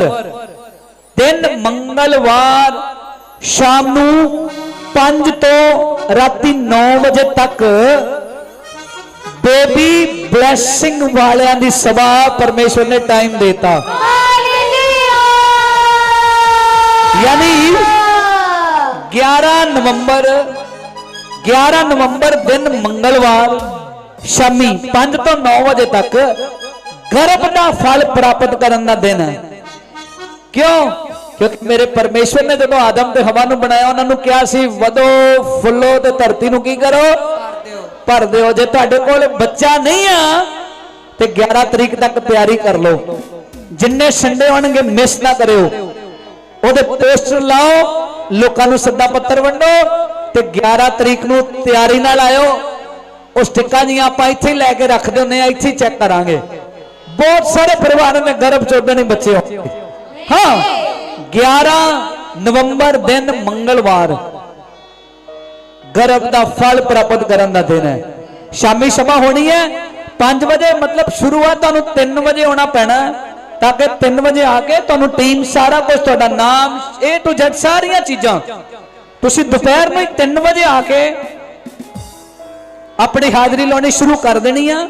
ਨਵੰਬਰ ਦਿਨ ਮੰਗਲਵਾਰ ਸ਼ਾਮ ਨੂੰ 5 ਤੋਂ ਰਾਤੀ 9 ਵਜੇ ਤੱਕ ਬੇਬੀ ਬਲੇਸਿੰਗ ਵਾਲਿਆਂ ਦੀ ਸਭਾ ਪਰਮੇਸ਼ਵਰ ਨੇ ਟਾਈਮ ਦਿੱਤਾ। ਯਾਨੀ 11 ਨਵੰਬਰ 11 ਨਵੰਬਰ ਦਿਨ ਮੰਗਲਵਾਰ ਸ਼ਾਮੀ 5 ਤੋਂ 9 ਵਜੇ ਤੱਕ ਗਰਭ ਦਾ ਫਲ ਪ੍ਰਾਪਤ ਕਰਨ ਦਾ ਦਿਨ ਹੈ। ਕਿਉਂ? ਕਿਉਂਕਿ ਮੇਰੇ ਪਰਮੇਸ਼ਵਰ ਨੇ ਜਦੋਂ ਆਦਮ ਤੇ ਹਵਾ ਨੂੰ ਬਣਾਇਆ, ਉਹਨਾਂ ਨੂੰ ਕਿਹਾ ਸੀ, ਵਧੋ, ਫੁੱਲੋ ਤੇ ਧਰਤੀ ਨੂੰ ਕੀ ਕਰੋ? ਭਰ ਦਿਓ। ਜੇ ਤੁਹਾਡੇ ਕੋਲ ਬੱਚਾ ਨਹੀਂ ਆ, ਤੇ 11 ਤਰੀਕ ਤੱਕ ਤਿਆਰੀ ਕਰ ਲਓ। ਜਿੰਨੇ ਸੰਡੇ ਹੋਣਗੇ, ਮਿਸ ਨਾ ਕਰਿਓ। ਉਹਦੇ ਪੋਸਟਰ ਲਾਓ, ਲੋਕਾਂ ਨੂੰ ਸੱਦਾ ਪੱਤਰ ਵੰਡੋ, ਤੇ 11 ਤਰੀਕ ਨੂੰ ਤਿਆਰੀ ਨਾਲ ਆਇਓ। ਉਹ ਸਟਿੱਕਾਂ ਜੀਆਂ ਆਪਾਂ ਇੱਥੇ ਲੈ ਕੇ ਰੱਖਦੇ ਹੁੰਦੇ ਆ, ਇੱਥੇ ਚੈੱਕ ਕਰਾਂਗੇ। ਬਹੁਤ ਸਾਰੇ ਪਰਿਵਾਰਾਂ ਨੇ ਗਰਭ ਚੋਦਣ ਹੀ ਬੱਚੇ ਹੋਣਗੇ ਹਾਂ 11 ਨਵੰਬਰ ਦਿਨ ਮੰਗਲਵਾਰ। ਗਰਭ ਦਾ ਫਲ ਪ੍ਰਾਪਤ ਕਰਨ ਦਾ ਦਿਨ ਹੈ। ਸ਼ਾਮੀ ਸਭਾ ਹੋਣੀ ਹੈ 5 ਵਜੇ, ਮਤਲਬ ਸ਼ੁਰੂਆਤ ਤੁਹਾਨੂੰ 3 ਵਜੇ ਹੋਣਾ ਪੈਣਾ ਤਾਂ ਕਿ 3 ਵਜੇ ਆ ਕੇ ਤੁਹਾਨੂੰ ਟੀਮ ਸਾਰਾ ਕੁਝ ਤੁਹਾਡਾ ਨਾਮ, A to Z ਸਾਰੀਆਂ ਚੀਜ਼ਾਂ। ਤੁਸੀਂ ਦੁਪਹਿਰ ਨੂੰ ਹੀ 3 ਵਜੇ ਆ ਕੇ ਆਪਣੀ ਹਾਜ਼ਰੀ ਲਾਉਣੀ ਸ਼ੁਰੂ ਕਰ ਦੇਣੀ ਆ।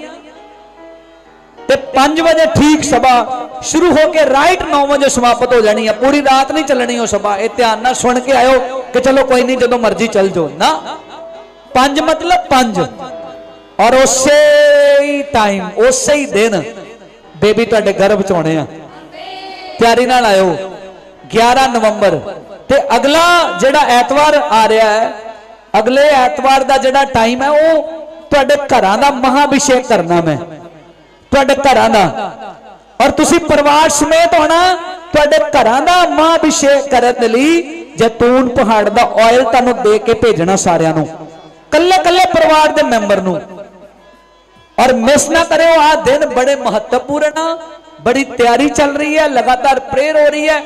ਤੇ 5 ਵਜੇ ਠੀਕ ਸਭਾ ਸ਼ੁਰੂ ਹੋ ਕੇ ਰਾਈਟ 9 ਵਜੇ ਸਮਾਪਤ ਹੋ ਜਾਣੀ ਹੈ ਪੂਰੀ ਰਾਤ ਨਹੀਂ ਚੱਲਣੀ ਉਹ ਸਭਾ। ਇਹ ਧਿਆਨ ਨਾਲ ਸੁਣ ਕੇ ਆਇਓ ਕਿ ਚਲੋ ਕੋਈ ਨਹੀਂ, ਜਦੋਂ ਮਰਜ਼ੀ ਚੱਲ ਜਾਓ। ਨਾ। 5 ਮਤਲਬ 5 ਔਰ ਉਸੇ ਹੀ ਟਾਈਮ ਉਸੇ ਹੀ ਦਿਨ ਬੇਬੀ ਤੁਹਾਡੇ ਗਰਭ ਚ ਆਉਣੇ ਆ। ਤਿਆਰੀ ਨਾਲ ਆਇਓ। 11 ਨਵੰਬਰ। ਤੇ ਅਗਲਾ ਜਿਹੜਾ ਐਤਵਾਰ ਆ ਰਿਹਾ ਹੈ, ਅਗਲੇ ਐਤਵਾਰ ਦਾ ਜਿਹੜਾ ਟਾਈਮ ਹੈ, ਉਹ ਤੁਹਾਡੇ ਘਰਾਂ ਦਾ ਮਹਾਭਿਸ਼ੇਕ ਕਰਨਾ ਮੈਂ। ਤੁਹਾਡੇ ਘਰਾਂ ਦਾ। ਔਰ ਤੁਸੀਂ ਪਰਿਵਾਰ ਸਮੇਤ ਹੋਣਾ, ਤੁਹਾਡੇ ਘਰਾਂ ਦਾ ਮਹਾਭਿਸ਼ੇਕ ਕਰਨ ਲਈ ਜੈਤੂਨ ਪਹਾੜ ਦਾ ਆਇਲ ਤੁਹਾਨੂੰ ਦੇ ਕੇ ਭੇਜਣਾ ਸਾਰਿਆਂ ਨੂੰ। ਕੱਲੇ ਕੱਲੇ ਪਰਿਵਾਰ ਦੇ ਮੈਂਬਰ ਨੂੰ। ਔਰ ਮਿਸ ਨਾ ਕਰਿਓ ਆ ਦਿਨ ਬੜੇ ਮਹੱਤਵਪੂਰਨ ਆ, ਬੜੀ ਤਿਆਰੀ ਚੱਲ ਰਹੀ ਹੈ, ਲਗਾਤਾਰ ਪ੍ਰੇਅਰ ਹੋ ਰਹੀ ਹੈ।